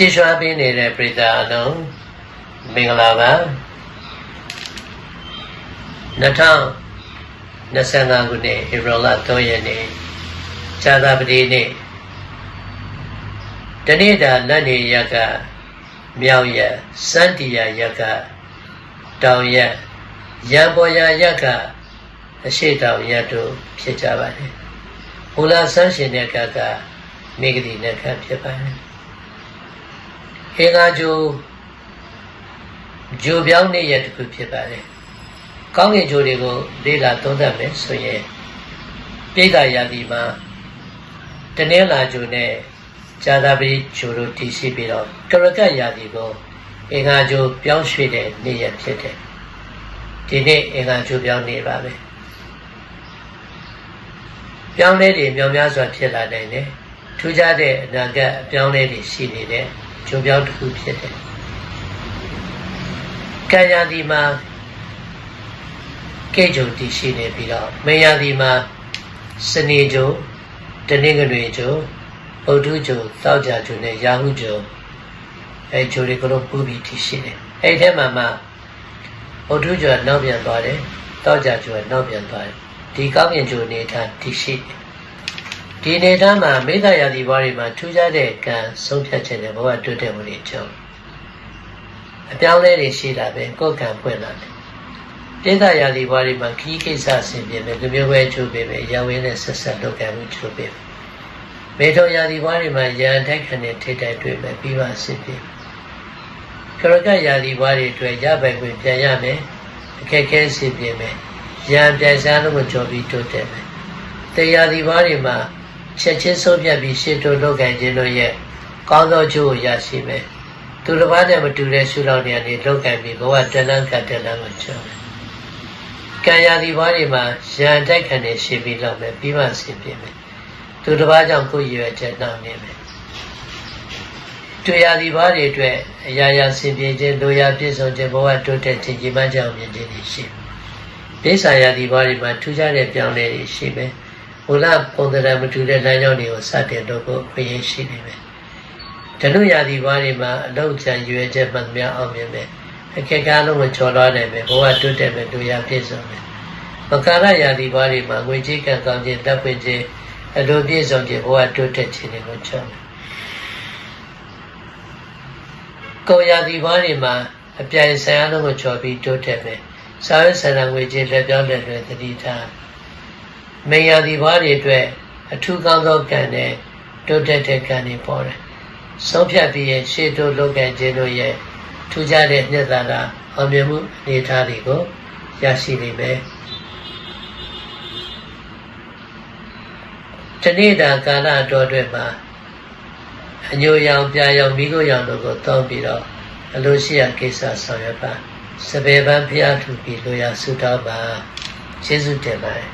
ကြည်ရွှာပေးနေတဲ့ပရိသတ်အလုံးမင်္ဂလာပါ2025ခုနှစ်ဧပြီလ3ရက်နေ့ဇာတာပတိနေ့တနေ့တာလက်နေရက်ကမြောက်ရက်စန္တီယာရက်ကတောင်ရက်ရံပေါ်ရာရက်ကအရှိတောင်ရက်တို့ဖြစ်ကြပါတယ်။ဘုလားဆန်းရှင်တဲ့ကကမိဂတိနဲ့ကဖြစ်ပါတယ်။ ဟေငါကျိုးဂျိုပြောင်းနေရတစ်ခုဖြစ်ပါတယ်။ကောင်းကင်ဂျိုတွေကိုလေ့လာသုံးသပ်မယ်ဆိုရင်ပြိဿရာသီမှာတနင်္လာဂျိုနဲ့ဇာတာပတိဂျိုတို့တည်ရှိပြီးတော့ကရကတ်ရာသီကိုအင်္ဂါဂျိုပြောင်းရွှေ့တဲ့နေ့ရက်ဖြစ်တယ်။ဒီနေ့အင်္ဂါဂျိုပြောင်းနေပါပဲ။ပြောင်းလဲတွေမြောင်များစွာဖြစ်လာနိုင်တယ်။ထူးခြားတဲ့အနာဂတ်အပြောင်းလဲတွေရှိနေတဲ့ ဂျိုပြောင်းတစ်ခုဖြစ်တယ်။ကံရာသီမှာကိတ်ဂျိုတည်ရှိနေပြီးတော့မယာသီမှာစနေဂျိုတနင်္ဂနွေဂျိုဗုဒ္ဓဂျိုသောက်ကြဂျိုနဲ့ရာဟုဂျိုအဲဂျိုတွေကတော့ပူပြီးတည်ရှိတယ်။အဲ့ဒီထဲမှာမှဗုဒ္ဓဂျိုကနောက်ပြန်သွားတယ်သောက်ကြဂျိုကနောက်ပြန်သွားတယ်ဒီကောင်းကင်ဂျိုနေထားတည်ရှိတယ် ဒီနေသားမှာမိစ္ဆာယာတိဘွားတွေမှာထူးခြားတဲ့ကံဆုံးဖြတ်ခြင်းနဲ့ဘဝတိုးတက်မှုတွေကြောင့်အပြောင်းလဲတွေရှိလာပဲကိုယ်ကံဖွင့်လာတယ်ပိဿယာတိဘွားတွေမှာခီးကိစ္စဆင်ပြေမယ်လူမျိုးပဲချိုးပေးမယ်ရောင်ဝင်းနဲ့ဆက်ဆက်လုပ်ကံမှုချိုးပေးမယ်မေထုံယာတိဘွားတွေမှာရန်ထိုက်ခံတဲ့ထိတိုက်တွေ့မယ်ပြီးပါဆင်ပြေကရကယာတိဘွားတွေအတွက်ရပိုင်ခွင့်ပြန်ရမယ်အခက်ခဲဆင်ပြေမယ်ရန်ပြန်စားလို့ကိုကြော်ပြီးတိုးတက်မယ်တရားဒီဘွားတွေမှာ ချက်ချင်းဆုံးဖြတ်ပြီးရှေ့တိုးလုပ်ကံခြင်းတို့ရဲ့ကောင်းသောကျိုးကိုရရှိမယ်။သူတစ်ပါးနဲ့မတူတဲ့ရှုလောက်တွေကနေလုပ်ကံပြီးဘဝတဏ္ဍကတဏ္ဍကိုကျော်မယ်။ကံရာဒီဘွားတွေမှာရန်တိုက်ခံနေရှေ့ပြီးလုပ်မယ်ပြီးမှဆင်ပြေမယ်။သူတစ်ပါးကြောင့်ကိုယ်ရွယ်ချက်နှောင့်နေမယ်။တွေ့ရာဒီဘွားတွေအတွက်အရာရာဆင်ပြေခြင်းလိုရာပြည့်စုံခြင်းဘဝတိုးတက်ခြင်းကြီးမှန်းကြောင့်မြင်ခြင်းတွေရှိမယ်။ဒေသရာဒီဘွားတွေမှာထူးခြားတဲ့ပြောင်းလဲတွေရှိမယ်။ ဘုလားပုံသဏ္ဍာန်မတူတဲ့လမ်းကြောင်းတွေကိုစတင်တော့ဖို့ခွင့်ရရှိနေမယ်။ဓနုရာသီဘွားတွေမှာအလောက်ချံရွယ်ချက်မှန်များအောင်မြင်မယ်။အခက်အခဲလုံးကိုကျော်လွှားနိုင်မယ်။ဘဝတိုးတက်မယ်လူရပြည့်စုံမယ်။မကာရရာသီဘွားတွေမှာငွေကြေးကံကောင်းခြင်းတပ်ပွင့်ခြင်းအလိုပြည့်စုံခြင်းဘဝတိုးတက်ခြင်းတွေကိုချောမယ်။ကိုရာသီဘွားတွေမှာအပြိုင်ဆိုင်အားလုံးကိုကျော်ပြီးတိုးတက်မယ်။စာရေးဆန္ဒငွေကြေးလက်ပြောင်းလက်လွယ်တတိထား မေယာဒီဘွားတွေအတွက်အထူးကောင်းသောကံနဲ့တိုးတက်တဲ့ကံတွေပေါ်တယ်။ဆုံးဖြတ်ပြီးရင်ရှေ့တိုးလုပ်ကံခြင်းတို့ရဲ့ထူးခြားတဲ့နှစ်သာရအောင်မြင်မှုအနေအထားတွေကိုရရှိနေမယ်။ဒီနေ့တာကာလတော်အတွက်မှာအညိုရောင်ပြာရောင်မိခိုးရောင်တို့ကိုတောင်းပြီးတော့အလိုရှိရာကိစ္စဆောင်ရွက်ပါ။စပယ်ပန်းဖျားထူပြီးလိုရာဆုတောင်းပါ။ကျေးဇူးတင်ပါတယ်